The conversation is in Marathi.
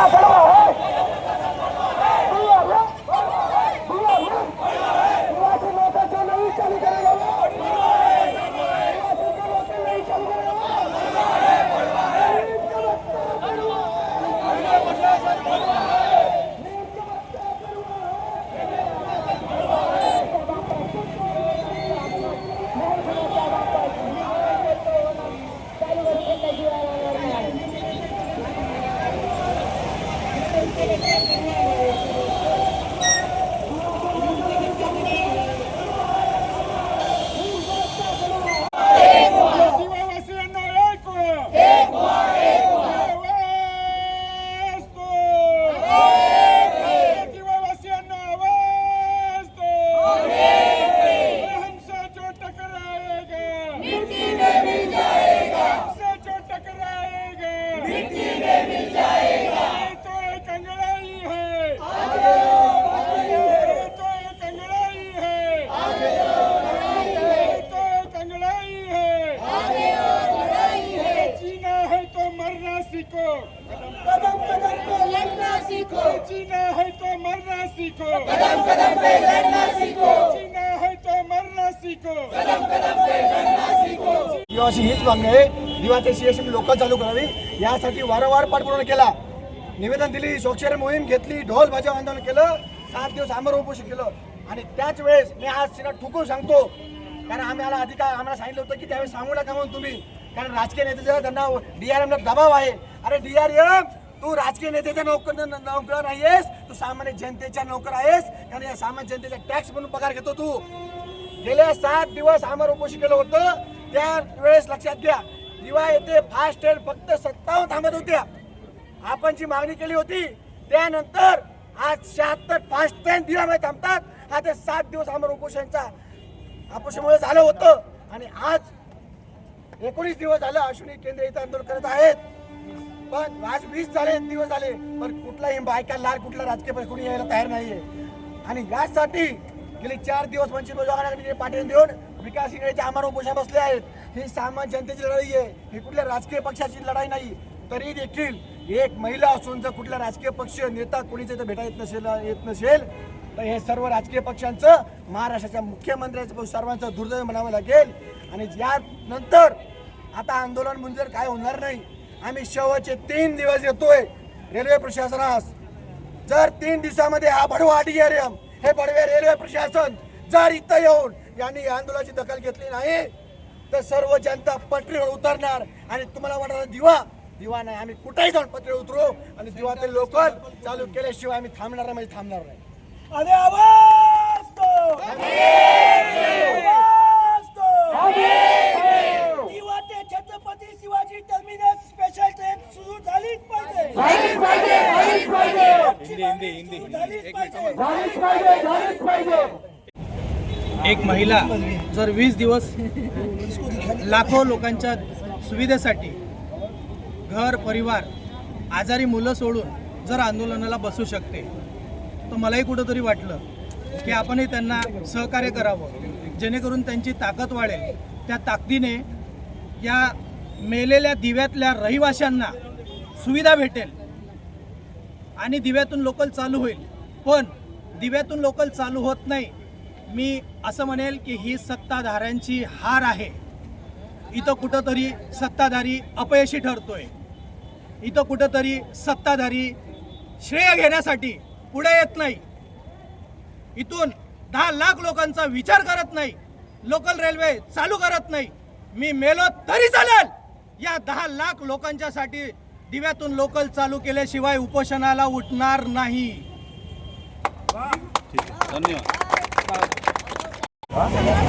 ¡Sácalo! सीखो कदम कदम पे लड़ना सीखो जीना है तो मरना सीखो कदम कदम पे लड़ना सीखो जीना है तो मरना सीखो कदम कदम पे लड़ना सीखो दिवाची हीच मागणी आहे. ते अशी लोक चालू करावी. यासाठी वारंवार पाठपुरावा केला. निवेदन दिली स्वच्छता मोहीम घेतली ढोल भाजप आंदोलन केलं सात दिवस आमर उपोषण केलं. आणि त्याच वेळेस मी आज सिना ठुकून सांगतो. कारण आम्हाला अधिकार आम्हाला सांगितलं होतं की त्यावेळेस सांगू नका म्हणून तुम्ही? कारण राजकीय नेत्याचा त्यांना आर ला दबाव आहे. अरे डीआरएम तू राजकीय नेत्याचा नोकर नोकर नाहीयेस. तू सामान्य जनतेचा नोकर आहेस. कारण या सामान्य जनतेचा टॅक्स म्हणून पगार घेतो तू. गेल्या सात दिवस आमर उपोषण केलं होतं. त्या वेळेस लक्षात घ्या दिवा येथे फास्ट ट्रेन फक्त सत्तावन्न थांबत होत्या. आपण जी मागणी केली होती त्यानंतर आज शहात्तर फास्ट ट्रेन दिवामध्ये थांबतात. हा ते सात दिवस आम्हाला उपोषणचा उपोषणामुळे झालं होतं. आणि आज एकोणीस दिवस झालं अश्विनी केंद्र इथं आंदोलन करत आहेत. पण आज वीस झाले दिवस झाले. पण कुठलाही बायका लाल कुठला राजकीय पक्ष कोणी यायला तयार नाहीये. आणि यासाठी गेली चार दिवस वंचित बहुजन देऊन विकास इंगळेच्या आम्हाला उपोषण बसले आहेत. ही सामान्य जनतेची लढाई आहे. ही कुठल्या राजकीय पक्षाची लढाई नाही. तरी देखील एक महिला असून जर कुठला राजकीय पक्ष नेता कोणीच इथं भेटा येत नसेल येत नसेल तर हे सर्व राजकीय पक्षांचं महाराष्ट्राच्या मुख्यमंत्र्यांचं सर्वांचं दुर्दैव म्हणावं लागेल. आणि यानंतर आता आंदोलन म्हणजे काय होणार नाही. आम्ही शेवटचे तीन दिवस येतोय. रेल्वे प्रशासनास. जर तीन दिवसामध्ये हा बडवा डीआरएम हे बडवे रेल्वे प्रशासन जर इथं येऊन यांनी या आंदोलनाची दखल घेतली नाही तर सर्व जनता पटरीवर उतरणार आणि तुम्हाला वाटणार दिवा? दिवा नाही आम्ही कुठेही जाऊन पटरीवर उतरू आणि दिवाचे लोकल चालू केल्याशिवाय आम्ही थांबणार नाही म्हणजे थांबणार नाही. अरे आवाज दिवा ते Chhatrapati Shivaji terminus special train सुरू झालीच पाहिजे. हिंदी हिंदी हिंदी झालीच पाहिजे. एक महिला जर वीस दिवस लाखो लोकांच्या सुविधेसाठी घर परिवार आजारी मुलं सोडून जर आंदोलनाला बसू शकते तर मलाही कुठंतरी वाटलं की आपणही त्यांना सहकार्य करावं जेणेकरून त्यांची ताकद वाढेल. त्या ताकदीने या मेलेल्या दिव्यातल्या रहिवाशांना सुविधा भेटेल आणि दिव्यातून लोकल चालू होईल. पण दिव्यातून लोकल चालू होत नाही मी असं म्हणेल की ही सत्ताधाऱ्यांची हार आहे. इथं कुठंतरी सत्ताधारी अपयशी ठरतोय. इथं कुठंतरी सत्ताधारी श्रेय घेण्यासाठी पुढे येत नाही. इथून दहा लाख लोकांचा विचार करत नाही. लोकल रेल्वे चालू करत नाही. मी मेलो तरी चालेल. या दहा लाख लोकांच्यासाठी दिव्यातून लोकल चालू केल्याशिवाय उपोषणाला उठणार नाही. धन्यवाद. Yeah.